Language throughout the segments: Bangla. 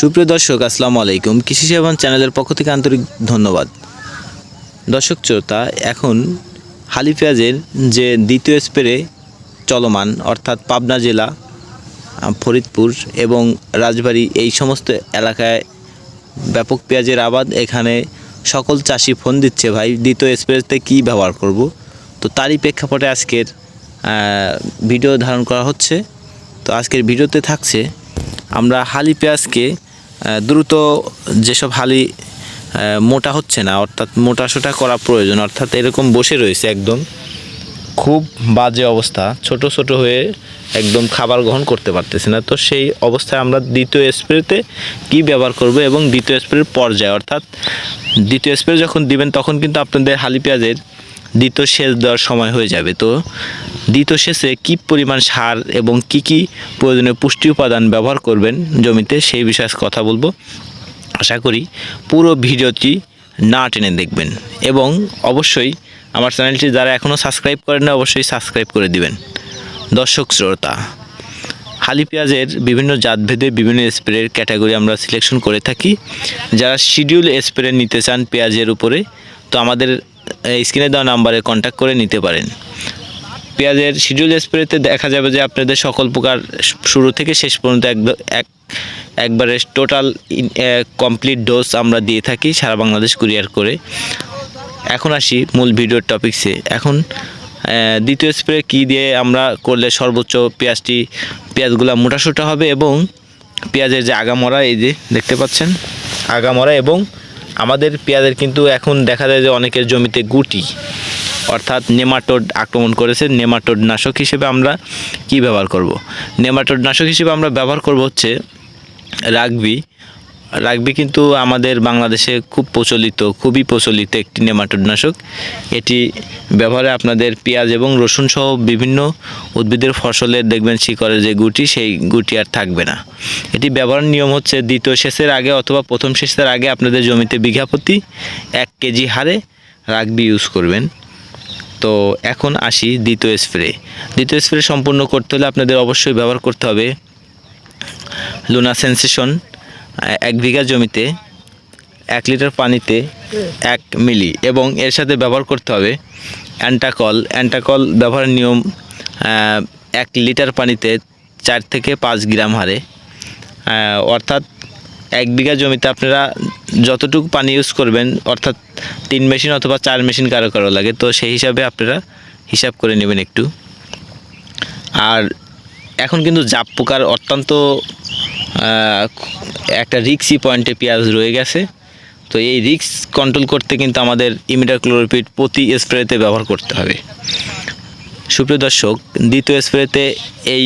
সুপ্রিয় দর্শক, আসসালামু আলাইকুম। কৃষি সেবন চ্যানেলের পক্ষ থেকে আন্তরিক ধন্যবাদ। দর্শক শ্রোতা, এখন হালি পেঁয়াজের যে দ্বিতীয় স্প্রে চলমান, অর্থাৎ পাবনা জেলা ফরিদপুর এবং রাজবাড়ী, এই সমস্ত এলাকায় ব্যাপক পেঁয়াজের আবাদ। এখানে সকল চাষি ফোন দিচ্ছে, ভাই, দ্বিতীয় স্প্রেতে কী ব্যবহার করব? তো তারই প্রেক্ষাপটে আজকের ভিডিও ধারণ করা হচ্ছে। তো আজকের ভিডিওতে থাকছে, আমরা হালি পেঁয়াজকে দ্রুত যেসব হালি মোটা হচ্ছে না, অর্থাৎ মোটা সোটা করা প্রয়োজন, অর্থাৎ এরকম বসে রয়েছে একদম। খুব বাজে অবস্থা, ছোট ছোট হয়ে একদম খাবার গ্রহণ করতে পারতেছে না। তো সেই অবস্থায় আমরা দ্বিতীয় স্প্রেতে কি ব্যবহার করব এবং দ্বিতীয় স্প্রের পর্যায়ে, অর্থাৎ দ্বিতীয় স্প্রে যখন দিবেন, তখন কিন্তু আপনাদের হালি পেঁয়াজের দ্বিতীয় সেচ দেওয়ার সময় হয়ে যাবে। তো দ্বিতীয় সেচে কী পরিমাণ সার এবং কি কি প্রয়োজনীয় পুষ্টি উপাদান ব্যবহার করবেন জমিতে সেই বিষয়ে কথা বলব। আশা করি পুরো ভিডিওটি না টেনে দেখবেন এবং অবশ্যই আমার চ্যানেলটি যারা এখনও সাবস্ক্রাইব করেন না, অবশ্যই সাবস্ক্রাইব করে দিবেন। দর্শক শ্রোতা, হালি পেঁয়াজের বিভিন্ন জাতভেদে বিভিন্ন স্প্রের ক্যাটাগরি আমরা সিলেকশন করে থাকি। যারা শিডিউল স্প্রে নিতে চান পেঁয়াজের উপরে, তো আমাদের স্ক্রিনে দেওয়া নাম্বারে কন্ট্যাক্ট করে নিতে পারেন। পেঁয়াজের শিডিউল স্প্রেতে দেখা যাবে যে আপনাদের সকল প্রকার শুরু থেকে শেষ পর্যন্ত এক একবারে টোটাল কমপ্লিট ডোজ আমরা দিয়ে থাকি সারা বাংলাদেশ কুরিয়ার করে। এখন আসি মূল ভিডিওর টপিকসে এখন দ্বিতীয় স্প্রে কী দিয়ে আমরা করলে সর্বোচ্চ পেঁয়াজটি, পেঁয়াজগুলো মোটাসোটা হবে এবং পেঁয়াজের যে আগামরা, এই যে দেখতে পাচ্ছেন, আগামরা এবং আমাদের পেঁয়াজের কিন্তু এখন দেখা যায় যে অনেকের জমিতে গুটি। অর্থাৎ নেমাটোড আক্রমণ করেছে। নেমাটোড নাশক হিসেবে আমরা কি ব্যবহার করব। নেমাটোড নাশক হিসেবে আমরা ব্যবহার করব হচ্ছে রাগবি। রাগবি কিন্তু আমাদের বাংলাদেশে খুব প্রচলিত, খুবই প্রচলিত একটি নেমাটোড নাশক এটি ব্যবহারে আপনাদের পেঁয়াজ এবং রসুন সহ বিভিন্ন উদ্ভিদের ফসলের দেখবেন শিকড়ের যে গুটি, সেই গুটি আর থাকবে না। এটি ব্যবহারের নিয়ম হচ্ছে দ্বিতীয় সেচের আগে অথবা প্রথম সেচের আগে আপনাদের জমিতে বিঘা প্রতি এক কেজি হারে রাগবি ইউজ করবেন। তো এখন আসি দ্বিতীয় স্প্রে। দ্বিতীয় স্প্রে সম্পূর্ণ করতে হলে আপনাদের অবশ্যই ব্যবহার করতে হবে লুনা সেন্সেশন এক বিঘা জমিতে এক লিটার পানিতে এক মিলি এবং এর সাথে ব্যবহার করতে হবে অ্যান্টাকল। অ্যান্টাকল ব্যবহারের নিয়ম এক লিটার পানিতে চার থেকে পাঁচ গ্রাম হারে। অর্থাৎ এক বিঘা জমিতে আপনারা যতটুকু পানি ইউজ করবেন, অর্থাৎ তিন মেশিন অথবা চার মেশিন কারও কারও লাগে, তো সেই হিসাবে আপনারা হিসাব করে নেবেন একটু। আর এখন কিন্তু জাপ পোকার অত্যন্ত একটা রিক্সি পয়েন্টে পেঁয়াজ রয়ে গেছে। তো এই রিক্স কন্ট্রোল করতে কিন্তু আমাদের ইমিডাক্লোরোপিড প্রতি স্প্রেতে ব্যবহার করতে হবে। সুপ্রিয় দর্শক, দ্বিতীয় স্প্রেতে এই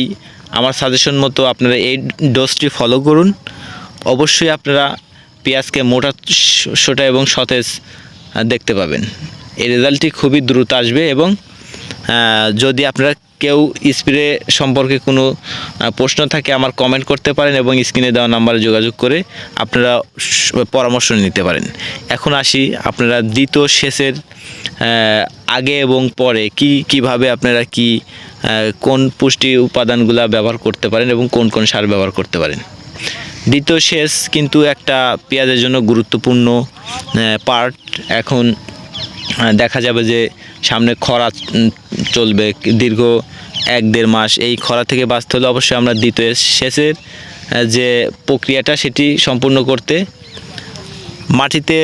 আমার সাজেশন মতো আপনারা এই ডোজটি ফলো করুন। অবশ্যই আপনারা পেঁয়াজকে মোটা সোটা এবং সতেজ দেখতে পাবেন। এই রেজাল্টটি খুবই দ্রুত আসবে এবং যদি আপনারা কেউ স্প্রে সম্পর্কে কোনো প্রশ্ন থাকে আমার কমেন্ট করতে পারেন এবং স্ক্রিনে দেওয়া নাম্বারে যোগাযোগ করে আপনারা পরামর্শ নিতে পারেন। এখন আসি আপনারা দ্বিতীয় আহ, আগে এবং পরে কি কীভাবে আপনারা কি কোন পুষ্টি উপাদানগুলো ব্যবহার করতে পারেন এবং কোন কোন সার ব্যবহার করতে পারেন। দ্বিতীয় সেচ কিন্তু একটা পেঁয়াজের জন্য গুরুত্বপূর্ণ পার্ট এখন দেখা যাবে যে সামনে খরা চলবে দীর্ঘ এক দেড় মাস এই খরা থেকে বাঁচতে হলে অবশ্যই আমরা দ্বিতীয় সেচের যে প্রক্রিয়াটা সেটি সম্পূর্ণ করতে। মাটিতে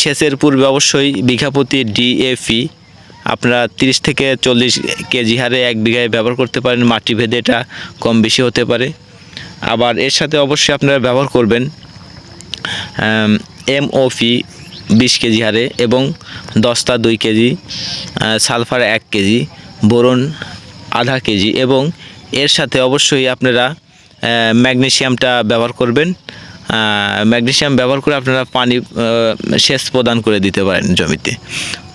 সেচের পূর্বে অবশ্যই বিঘা প্রতি ডিএফি আপনারা তিরিশ থেকে চল্লিশ কেজি হারে এক বিঘায় ব্যবহার করতে পারেন। মাটি ভেদে এটা কম বেশি হতে পারে। আবার এর সাথে অবশ্যই আপনারা ব্যবহার করবেন এমওপি বিশ কেজি হারে এবং দস্তা দুই কেজি সালফার এক কেজি, বোরন আধা কেজি এবং এর সাথে অবশ্যই আপনারা আহ, ম্যাগনেসিয়ামটা ব্যবহার করবেন। আহ, ম্যাগনেসিয়াম ব্যবহার করে আপনারা পানি সেচ প্রদান করে দিতে পারেন জমিতে।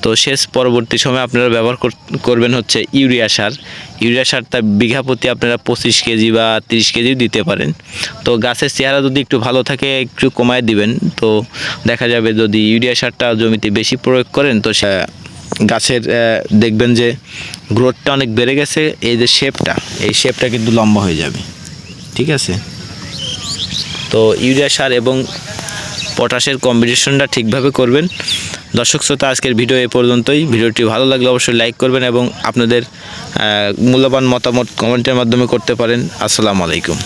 তো সেচ পরবর্তী সময় আপনারা ব্যবহার কর- করবেন হচ্ছে ইউরিয়া সার। ইউরিয়া সারটা বিঘা প্রতি আপনারা পঁচিশ কেজি বা তিরিশ কেজি দিতে পারেন। তো গাছের চেহারা যদি একটু ভালো থাকে একটু কমায় দিবেন। তো দেখা যাবে যদি ইউরিয়া সারটা জমিতে বেশি প্রয়োগ করেন তো গাছের দেখবেন যে গ্রোথটা অনেক বেড়ে গেছে, এই যে শেপটা এই শেপটা কিন্তু লম্বা হয়ে যাবে। ঠিক আছে? তো ইউরিয়া সার এবং পটাশের কম্বিনেশনটা ঠিকভাবে করবেন। দর্শক শ্রোতা, আজকের ভিডিও এ পর্যন্তই। ভিডিওটি ভালো লাগলে অবশ্যই লাইক করবেন এবং আপনাদের মূল্যবান মতামত কমেন্টের মাধ্যমে করতে পারেন। আসসালামু আলাইকুম।